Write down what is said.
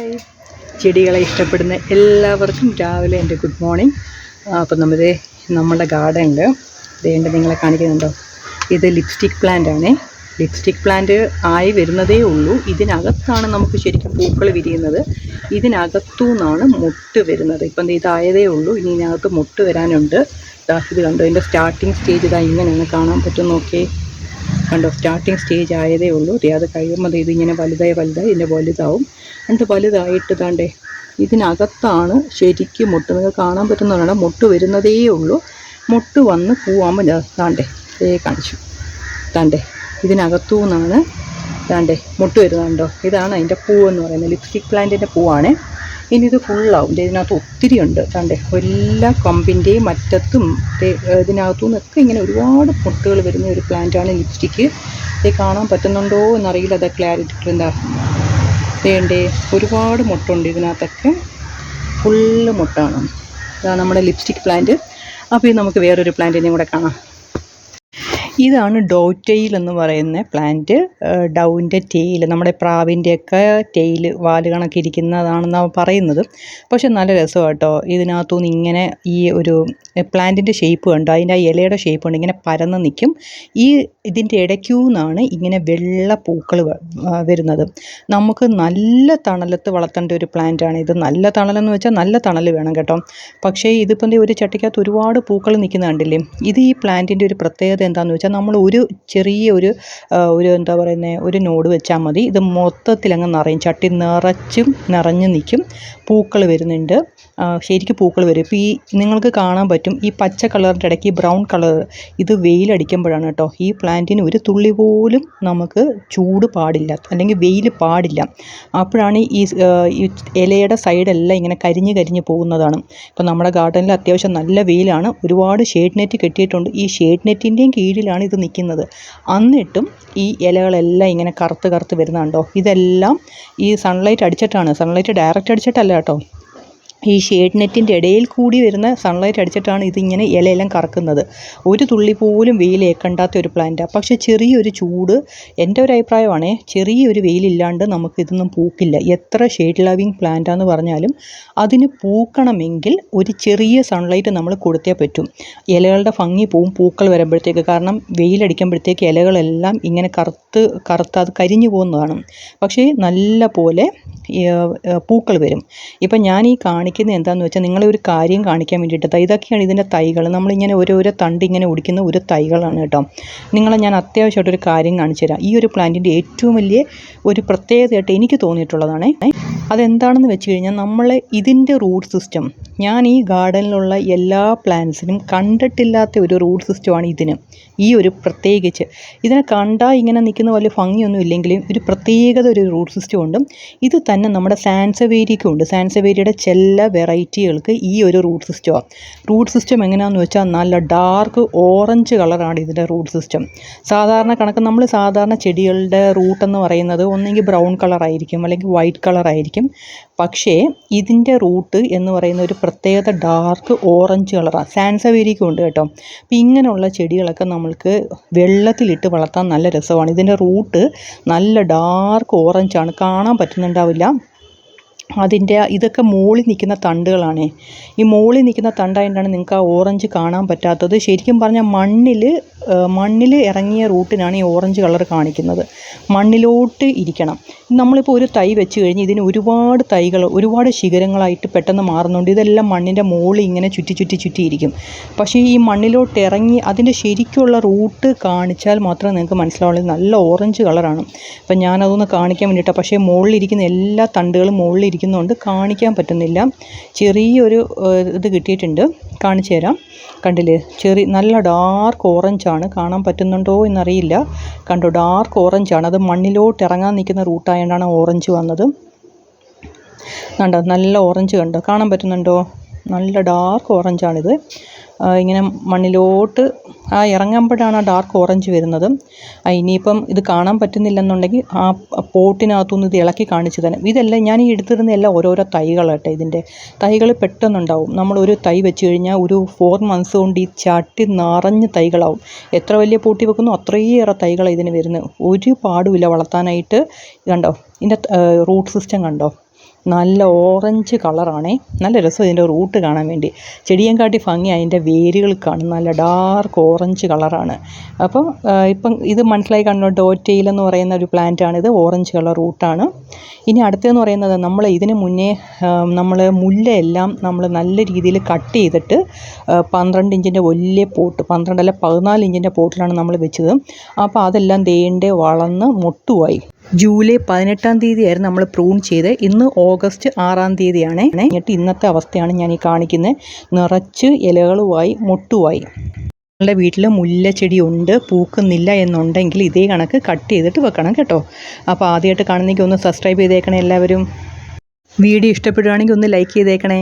Hi ചെടികളെ ഇഷ്ടപ്പെടുന്ന എല്ലാവർക്കും രാവിലെ എന്റെ ഗുഡ് മോർണിംഗ് അപ്പം നമ്മുടെ നമ്മുടെ ഗാർഡനിൽ വേണ്ട നിങ്ങളെ കാണിക്കുന്നുണ്ടോ? ഇത് ലിപ്സ്റ്റിക് പ്ലാന്റ് ആണേ. ലിപ്സ്റ്റിക് പ്ലാന്റ് ആയി വരുന്നതേ ഉള്ളൂ. ഇതിനകത്താണ് നമുക്ക് ശരിക്കും പൂക്കൾ വിരിയുന്നത്. ഇതിനകത്തു നിന്നാണ് മുട്ട് വരുന്നത്. ഇപ്പം ഇതായതേ ഉള്ളൂ. ഇനി ഇതിനകത്ത് മുട്ട് വരാനുണ്ട്. ഇത് കണ്ടോ? ഇതിന്റെ സ്റ്റാർട്ടിങ് സ്റ്റേജ് ഇതാ ഇങ്ങനെയാണ് കാണാൻ പറ്റും നോക്കിയേ. കണ്ടോ സ്റ്റാർട്ടിങ് സ്റ്റേജ് ആയതേ ഉള്ളൂ. അത് കഴിയുമ്പോൾ ഇതിങ്ങനെ വലുതായി വലുതായി ഇതിന്റെ വലുതാവും. എന്നിട്ട് വലുതായിട്ട് താണ്ടേ ഇതിനകത്താണ് ശരിക്കും മുട്ട്. നിങ്ങൾക്ക് കാണാൻ പറ്റുന്നതാണ് മുട്ട് വരുന്നതേ ഉള്ളൂ. മുട്ട് വന്ന് പൂവാകുമ്പോൾ താണ്ടേ ഏ കാണിച്ചു. താണ്ടേ ഇതിനകത്തു നിന്നാണ് താണ്ടേ മുട്ട് വരുന്നുണ്ടോ ഇതാണ് അതിന്റെ പൂവെന്ന് പറയുന്നത്. ലിപ്സ്റ്റിക് പ്ലാന്റിന്റെ പൂവാണ്. ഇനി ഇത് ഫുള്ളാവും ഇതിനകത്ത് ഒത്തിരി ഉണ്ട് കണ്ടേ എല്ലാ കമ്പിന്റെയും മറ്റത്തും ഇതിനകത്തു നിന്നൊക്കെ ഇങ്ങനെ ഒരുപാട് പൊട്ടുകൾ വരുന്ന ഒരു പ്ലാന്റാണ് ലിപ്സ്റ്റിക്ക് ഇത് കാണാൻ പറ്റുന്നുണ്ടോ എന്നറിയില്ല. അത് ക്ലാരിറ്റി എന്താ? വേണ്ടേ ഒരുപാട് മുട്ടുണ്ട് ഇതിനകത്തൊക്കെ. ഫുള്ള് മുട്ടാണ്. ഇതാണ് നമ്മുടെ ലിപ്സ്റ്റിക് പ്ലാന്റ് അപ്പോൾ ഇത് നമുക്ക് വേറൊരു പ്ലാന്റിനെയും കൂടെ കാണാം. ഇതാണ് ഡോറ്റെയിൽ എന്ന് പറയുന്ന പ്ലാന്റ് ഡൗവിന്റെ ടെയിൽ നമ്മുടെ പ്രാവിന്റെയൊക്കെ ടെയിൽ വാൽ കണക്ക് ഇരിക്കുന്നതാണെന്നാണ് പറയുന്നത്. പക്ഷെ നല്ല രസമാണ് കേട്ടോ ഇതിനകത്തുനിന്ന് ഇങ്ങനെ ഈ ഒരു പ്ലാന്റിന്റെ ഷേപ്പ് കണ്ടോ? അതിന്റെ ആ ഇലയുടെ ഷേപ്പ് ഉണ്ട് ഇങ്ങനെ പരന്ന് നിൽക്കും. ഈ ഇതിന്റെ ഇടയ്ക്കൂന്നാണ് ഇങ്ങനെ വെള്ള പൂക്കൾ വരുന്നത്. നമുക്ക് നല്ല തണലത്ത് വളർത്തേണ്ട ഒരു പ്ലാന്റാണ് ഇത്. നല്ല തണലെന്ന് വെച്ചാൽ നല്ല തണൽ വേണം കേട്ടോ. പക്ഷേ ഇതിപ്പം ഒരു ചട്ടിക്കകത്ത് ഒരുപാട് പൂക്കൾ നിൽക്കുന്ന കണ്ടില്ലേ? ഇത് ഈ പ്ലാന്റിന്റെ ഒരു പ്രത്യേകത എന്താണെന്ന് വെച്ചാൽ നമ്മൾ ഒരു ചെറിയ ഒരു ഒരു എന്താ പറയുന്നത് ഒരു നോട് വെച്ചാൽ മതി. ഇത് മൊത്തത്തിൽ മൊത്തത്തിലങ്ങ് നിറയും. ചട്ടി നിറച്ചും നിറഞ്ഞു നിൽക്കും. പൂക്കൾ വരുന്നുണ്ട്. ശരിക്കും പൂക്കൾ വരും. ഇപ്പോൾ ഈ നിങ്ങൾക്ക് കാണാൻ പറ്റും ഈ പച്ച കളറിന്റെ ഇടയ്ക്ക് ബ്രൗൺ കളർ ഇത് വെയിലടിക്കുമ്പോഴാണ് കേട്ടോ. ഈ പ്ലാന്റിന് ഒരു തുള്ളി പോലും നമുക്ക് ചൂട് പാടില്ല അല്ലെങ്കിൽ വെയിൽ പാടില്ല. അപ്പോഴാണ് ഈ ഇലയുടെ സൈഡെല്ലാം ഇങ്ങനെ കരിഞ്ഞ് കരിഞ്ഞ് പോകുന്നതാണ്. ഇപ്പം നമ്മുടെ ഗാർഡനിൽ അത്യാവശ്യം നല്ല വെയിലാണ്. ഒരുപാട് ഷേഡ് നെറ്റ് കെട്ടിയിട്ടുണ്ട്. ഈ ഷേഡ് നെറ്റിന്റെയും കീഴിലാണ് ഇത് നിൽക്കുന്നത്. എന്നിട്ടും ഈ ഇലകളെല്ലാം ഇങ്ങനെ കറുത്ത് കറുത്ത് വരുന്നുണ്ടോ? ഇതെല്ലാം ഈ സൺലൈറ്റ് അടിച്ചിട്ടാണ്. സൺലൈറ്റ് ഡയറക്റ്റ് അടിച്ചിട്ടല്ല കേട്ടോ. ഈ ഷേഡ് നെറ്റിന്റെ ഇടയിൽ കൂടി വരുന്ന സൺലൈറ്റ് അടിച്ചിട്ടാണ് ഇതിങ്ങനെ ഇലയെല്ലാം കറക്കുന്നത്. ഒരു തുള്ളി പോലും വെയിൽ ഏക്കണ്ടാത്ത ഒരു പ്ലാന്റാണ് പക്ഷേ ചെറിയൊരു ചൂട് എന്റെ ഒരു അഭിപ്രായമാണേ. ചെറിയൊരു വെയിലില്ലാണ്ട് നമുക്ക് ഇതൊന്നും പൂക്കില്ല. എത്ര ഷേഡ് ലവിങ് പ്ലാന്റാന്ന് പറഞ്ഞാലും അതിന് പൂക്കണമെങ്കിൽ ഒരു ചെറിയ സൺലൈറ്റ് നമ്മൾ കൊടുത്തേ പറ്റും. ഇലകളുടെ ഭംഗി പോവും പൂക്കൾ വരുമ്പോഴത്തേക്ക് കാരണം വെയിലടിക്കുമ്പോഴത്തേക്ക് ഇലകളെല്ലാം ഇങ്ങനെ കറുത്ത് കറുത്ത് അത് കരിഞ്ഞു പോകുന്നതാണ്. പക്ഷേ നല്ല പോലെ പൂക്കൾ വരും. ഇപ്പം ഞാൻ ഈ കാണിക്കുന്നത് എന്താണെന്ന് വെച്ചാൽ നിങ്ങളെ ഒരു കാര്യം കാണിക്കാൻ വേണ്ടിയിട്ട് ഇതൊക്കെയാണ് ഇതിന്റെ തൈകൾ നമ്മളിങ്ങനെ ഓരോരോ തണ്ട് ഇങ്ങനെ ഒടിക്കുന്ന ഒരു തൈകളാണ് കേട്ടോ. നിങ്ങളെ ഞാൻ അത്യാവശ്യമായിട്ടൊരു കാര്യം കാണിച്ചു തരാം. ഈ ഒരു പ്ലാന്റിന്റെ ഏറ്റവും വലിയ ഒരു പ്രത്യേകതയായിട്ട് എനിക്ക് തോന്നിയിട്ടുള്ളതാണ് അതെന്താണെന്ന് വെച്ച് കഴിഞ്ഞാൽ നമ്മൾ ഇതിന്റെ റൂട്ട് സിസ്റ്റം ഞാൻ ഈ ഗാർഡനിലുള്ള എല്ലാ പ്ലാന്റ്സിനും കണ്ടിട്ടില്ലാത്ത ഒരു റൂട്ട് സിസ്റ്റമാണ് ഇതിന്. ഈ ഒരു പ്രത്യേകിച്ച്. ഇതിനെ കണ്ടാൽ ഇങ്ങനെ നിൽക്കുന്ന വലിയ ഭംഗിയൊന്നും ഇല്ലെങ്കിലും ഒരു പ്രത്യേകത ഒരു റൂട്ട് സിസ്റ്റം ഉണ്ട് ഇത് തന്നെ നമ്മുടെ സാൻസവേരിക്കും ഉണ്ട്. സാൻസവേരിയുടെ ചില വെറൈറ്റികൾക്ക് ഈ ഒരു റൂട്ട് സിസ്റ്റമാണ്. റൂട്ട് സിസ്റ്റം എങ്ങനെയാണെന്ന് വെച്ചാൽ നല്ല ഡാർക്ക് ഓറഞ്ച് കളറാണ് ഇതിന്റെ റൂട്ട് സിസ്റ്റം. സാധാരണ കണക്ക് നമ്മൾ സാധാരണ ചെടികളുടെ റൂട്ട് എന്ന് പറയുന്നത് ഒന്നെങ്കിൽ ബ്രൗൺ കളറായിരിക്കും അല്ലെങ്കിൽ വൈറ്റ് കളറായിരിക്കും. പക്ഷേ ഇതിന്റെ റൂട്ട് എന്ന് പറയുന്ന ഒരു പ്രത്യേകത ഡാർക്ക് ഓറഞ്ച് കളറാണ് സാൻസവേരിക്കും ഉണ്ട് കേട്ടോ. അപ്പം ഇങ്ങനെയുള്ള ചെടികളൊക്കെ നമ്മൾക്ക് വെള്ളത്തിലിട്ട് വളർത്താൻ നല്ല രസമാണ്. ഇതിന്റെ റൂട്ട് നല്ല ഡാർക്ക് ഓറഞ്ചാണ് കാണാൻ പറ്റുന്നുണ്ടാവില്ല. അതിന്റെ ഇതൊക്കെ മുകളിൽ നിൽക്കുന്ന തണ്ടുകളാണ്. ഈ മുകളിൽ നിൽക്കുന്ന തണ്ടായതുകൊണ്ടാണ് നിങ്ങൾക്ക് ആ ഓറഞ്ച് കാണാൻ പറ്റാത്തത്. ശരിക്കും പറഞ്ഞാൽ മണ്ണിൽ മണ്ണിൽ ഇറങ്ങിയ റൂട്ടിനാണ് ഈ ഓറഞ്ച് കളർ കാണിക്കുന്നത്. മണ്ണിലോട്ട് ഇരിക്കണം. നമ്മളിപ്പോൾ ഒരു തൈ വെച്ച് കഴിഞ്ഞ് ഇതിന് ഒരുപാട് തൈകൾ ഒരുപാട് ശിഖരങ്ങളായിട്ട് പെട്ടെന്ന് മാറുന്നുണ്ട്. ഇതെല്ലാം മണ്ണിന്റെ മുകളിൽ ഇങ്ങനെ ചുറ്റി ചുറ്റി ചുറ്റിയിരിക്കും പക്ഷേ ഈ മണ്ണിലോട്ട് ഇറങ്ങി അതിന്റെ ശരിക്കുള്ള റൂട്ട് കാണിച്ചാൽ മാത്രമേ നിങ്ങൾക്ക് മനസ്സിലാവുള്ളൂ നല്ല ഓറഞ്ച് കളറാണ്. അപ്പം ഞാനതൊന്ന് കാണിക്കാൻ വേണ്ടിയിട്ടാണ്. പക്ഷേ മുകളിലിരിക്കുന്ന എല്ലാ തണ്ടുകളും മുകളിലിരിക്കുന്നതുകൊണ്ട് കാണിക്കാൻ പറ്റുന്നില്ല. ചെറിയൊരു ഇത് കിട്ടിയിട്ടുണ്ട്. കാണിച്ചു തരാം. കണ്ടില്ലേ? ചെറിയ നല്ല ഡാർക്ക് ഓറഞ്ചാണ് കാണാൻ പറ്റുന്നുണ്ടോ എന്നറിയില്ല. കണ്ടോ? ഡാർക്ക് ഓറഞ്ചാണ് അത് മണ്ണിലോട്ട് ഇറങ്ങാൻ നിൽക്കുന്ന റൂട്ടായതുകൊണ്ടാണ് ഓറഞ്ച് വന്നത്. കണ്ടോ? നല്ല ഓറഞ്ച് കണ്ടോ? കാണാൻ പറ്റുന്നുണ്ടോ? നല്ല ഡാർക്ക് ഓറഞ്ചാണിത് ഇങ്ങനെ മണ്ണിലോട്ട് ആ ഇറങ്ങുമ്പോഴാണ് ആ ഡാർക്ക് ഓറഞ്ച് വരുന്നത്. ഇനിയിപ്പം ഇത് കാണാൻ പറ്റുന്നില്ലെന്നുണ്ടെങ്കിൽ ആ പോട്ടിനകത്തുനിന്ന് ഇത് ഇളക്കി കാണിച്ചു തരാം ഇതെല്ലാം ഞാൻ ഈ എടുത്തിരുന്ന എല്ലാം ഓരോരോ തൈകളാട്ടെ ഇതിന്റെ. തൈകൾ പെട്ടെന്നുണ്ടാവും. നമ്മളൊരു തൈ വെച്ച് കഴിഞ്ഞാൽ ഒരു ഫോർ മന്ത്സ് കൊണ്ട് ഈ ചട്ടി നിറഞ്ഞ് തൈകളാവും. എത്ര വലിയ പൂട്ടി വെക്കുന്നു അത്രയേറെ തൈകളാണ് ഇതിന് വരുന്നത്. ഒരു പാടുമില്ല വളർത്താനായിട്ട്. കണ്ടോ? ഇതിന്റെ റൂട്ട് സിസ്റ്റം കണ്ടോ? നല്ല ഓറഞ്ച് കളറാണേ നല്ല രസം ഇതിന്റെ റൂട്ട് കാണാൻ വേണ്ടി. ചെടിയും കാട്ടി ഭംഗി അതിന്റെ വേരുകൾ കാണും. നല്ല ഡാർക്ക് ഓറഞ്ച് കളറാണ് അപ്പം ഇപ്പം ഇത് മനസ്സിലായി കാണുന്നു ഡോറ്റയിൽ എന്ന് പറയുന്ന ഒരു പ്ലാന്റാണിത് ഓറഞ്ച് കളർ റൂട്ടാണ് ഇനി അടുത്തതെന്ന് പറയുന്നത് നമ്മൾ ഇതിന് മുന്നേ നമ്മൾ മുല്ലയെല്ലാം നമ്മൾ നല്ല രീതിയിൽ കട്ട് ചെയ്തിട്ട് പന്ത്രണ്ട് ഇഞ്ചിന്റെ വലിയ പോട്ട് പന്ത്രണ്ടല്ല പതിനാല് ഇഞ്ചിന്റെ പോട്ടിലാണ് നമ്മൾ വെച്ചത്. അപ്പോൾ അതെല്ലാം ദേണ്ടേ വളർന്ന് മൊട്ടുമായി ജൂലൈ പതിനെട്ടാം തീയതി ആയിരുന്നു നമ്മൾ പ്രൂൺ ചെയ്ത്. ഇന്ന് ഓഗസ്റ്റ് ആറാം തീയതിയാണ്. എന്നിട്ട് ഇന്നത്തെ അവസ്ഥയാണ് ഞാൻ ഈ കാണിക്കുന്നത്. നിറച്ച് ഇലകളുമായി മുട്ടുമായി. നിങ്ങളുടെ വീട്ടിൽ മുല്ലച്ചെടി ഉണ്ട് പൂക്കുന്നില്ല എന്നുണ്ടെങ്കിൽ ഇതേ കണക്ക് കട്ട് ചെയ്തിട്ട് വെക്കണം കേട്ടോ. അപ്പോൾ ആദ്യമായിട്ട് കാണുന്നെങ്കിൽ ഒന്ന് സബ്സ്ക്രൈബ് ചെയ്തേക്കണേ എല്ലാവരും. വീഡിയോ ഇഷ്ടപ്പെടുകയാണെങ്കിൽ ഒന്ന് ലൈക്ക് ചെയ്തേക്കണേ.